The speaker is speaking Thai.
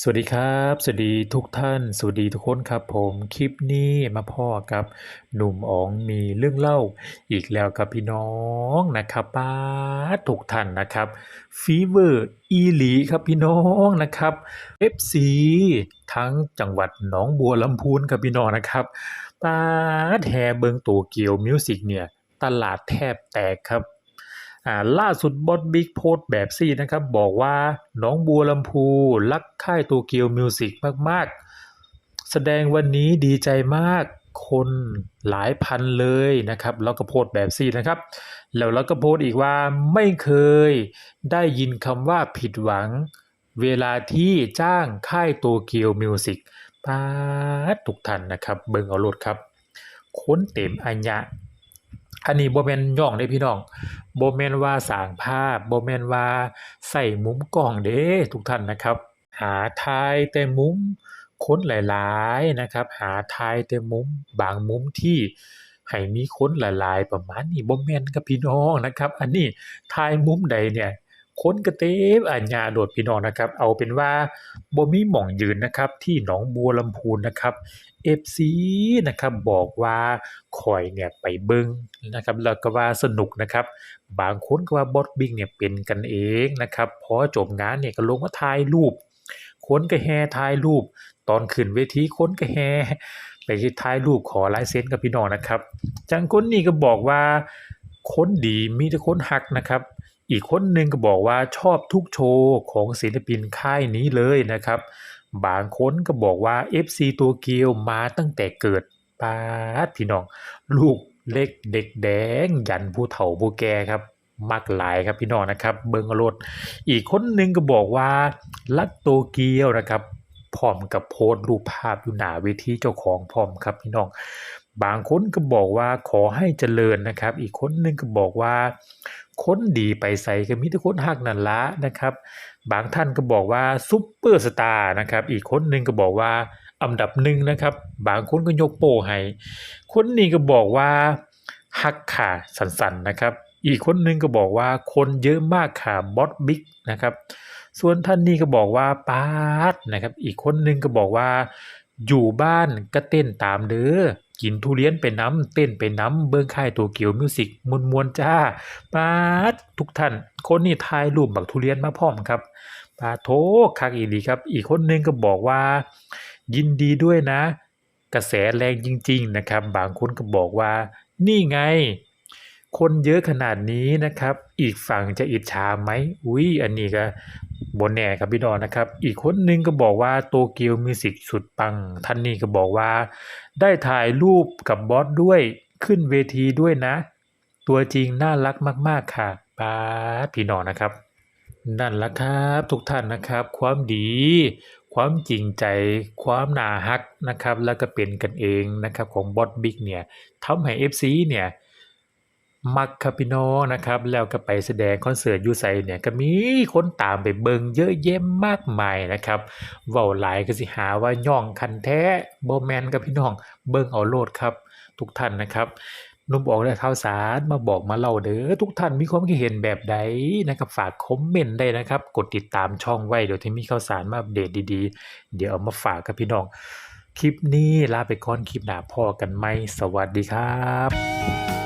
สวัสดีครับ สวัสดีทุกท่าน สวัสดีทุกคนครับผมคลิปนี้มาพ่อกับหนุ่มอ๋องมีเรื่องเล่า อีกแล้วกับพี่น้องนะครับป้าทุกท่านนะครับฟีเวอร์อีหลีครับพี่น้องนะครับ FC ทั้งจังหวัดหนองบัวลำพูนครับพี่น้องนะครับป้าแห่เบิงโตเกียวมิวสิกเนี่ย ตลาดแทบแตกครับ อ่าล่าสุดบอสบิ๊กโพสต์แบบซี่นะครับ บอกว่าน้องบัวลำพูรักค่ายโตเกียวมิวสิกมากๆ แสดงวันนี้ดีใจมากคนหลายพันเลยนะครับ แล้วก็โพสต์แบบซี่นะครับ แล้วแล้วก็โพสต์อีกว่าไม่เคยได้ยินคำว่าผิดหวัง เวลาที่จ้างค่ายโตเกียวมิวสิกปาทุกท่านนะครับ เบิ่งเอาโลดครับ ค้นเต็มอัญญะอันนี้บ่แม่นย่องเด้พี่น้อง บ่แม่นว่าสร้างภาพบ่แม่นว่าใส่มุมกล้องเด้ทุกท่านนะครับ หาทายแต่มุมคนหลายๆนะครับ หาทายแต่มุมบางมุมที่ให้มีคนหลายๆ ประมาณนี้บ่แม่นกับพี่น้องนะครับ อันนี้ทายมุมใดเนี่ย คนก็เต็มอัญญาโดดพี่น้องนะครับ เอาเป็นว่าบ่มีหม่องยืนนะครับ ที่หนองบัวลำพูนนะครับ FC นะครับบอกว่าข่อยเนี่ยไปเบิ่งนะครับแล้วก็ว่าสนุกนะครับ บางคนก็ว่าบอสบิ๊กเนี่ยเป็นกันเองนะครับพอจบงานเนี่ยก็ลงมาถ่ายรูปคนก็แห่ถ่ายรูป ตอนขึ้นเวทีคนก็แห่ไปถ่ายรูปขอลายเซ็นกับพี่น้องนะครับ จังคนนี้ก็บอกว่าคนดีมีแต่คนฮักนะครับ อีกคนหนึ่งก็บอกว่าชอบทุกโชว์ของศิลปินค่ายนี้เลยนะครับ บางคนก็บอกว่า FC ตัวเกียวมาตั้งแต่เกิดปาดพี่น้อง ลูกเล็กเด็กแดง ยันผู้เฒ่าผู้แก่ครับมักหลายครับพี่น้องนะครับ เบิงรถอีกคนหนึ่งก็บอกว่ารักโตเกียวนะครับพร้อมกับโพสต์รูปภาพอยู่หน้าเวทีเจ้าของพร้อมครับพี่น้อง บางคนก็บอกว่าขอให้เจริญนะครับ อีกคนหนึงก็บอกว่าคนดีไปใส่ก็มีแต่คนฮักนั่นละนะครับ บางท่านก็บอกว่าซุปเปอร์สตาร์นะครับ อีกคนหนึ่งก็บอกว่าอันดับหนึ่งนะครับ บางคนก็ยกโป้ให้คนนี้ก็บอกว่าฮักค่ะสันๆนะครับ อีกคนหนึ่งก็บอกว่าคนเยอะมากค่ะบอสบิ๊กนะครับ ส่วนท่านนี้ก็บอกว่าปาดนะครับ อีกคนหนึ่งก็บอกว่าอยู่บ้านก็เต้นตามเด้อ กินทุเรียนไปน้ำเต้นไปน้ำเบิ้งค่ายตัวเกียวมิวสิกมวนมวนจ้าปาดทุกท่าน คนนี้ถ่ายรูปบักทุเรียนมาพร้อมครับปาโทคักอีหลีครับ อีกคนนึงก็บอกว่า ยินดีด้วยนะ กระแสแรงจริง ๆ นะครับ บางคนก็บอกว่า นี่ไง คนเยอะขนาดนี้นะครับ อีกฝั่งจะอิจฉาไหมอุ้ยอันนี้ก็ บนแน่ครับพี่น้องนะครับ อีกคนนึงก็บอกว่าโตเกียวมิวสิกสุดปัง ท่านนี้ก็บอกว่า ได้ถ่ายรูปกับบอสด้วยขึ้นเวทีด้วยนะ ตัวจริงน่ารักมาก ๆ ค่ะป้าพี่น้องนะครับ นั่นละครับทุกท่านนะครับ ความดี ความจริงใจ ความน่าฮักนะครับ แล้วก็เป็นกันเองนะครับของบอสบิ๊กเนี่ยทำให้ FC เนี่ย มักครับพี่น้องนะครับ แล้วก็ไปแสดงคอนเสิร์ตยูไซเนี่ยก็มีคนตามไปเบิงเยอะแยะมากมายนะครับเว้าหลายก็สิหาว่าย่องคันแท้บ่แมนกับพี่น้องเบิงเอาโลดครับ ทุกท่านนะครับนุ่มออกได้ข่าวสารมาบอกมาเล่าเด้อทุกท่านมีความคิดเห็นแบบใดนะครับฝากคอมเมนต์ได้นะครับ กดติดตามช่องไว้เดี๋ยวที่มีข่าวสารมาอัปเดตดีๆ เดี๋ยวเอามาฝากกับพี่น้อง คลิปนี้ลาไปก่อนคลิปหน้าพอกันไหมสวัสดีครับ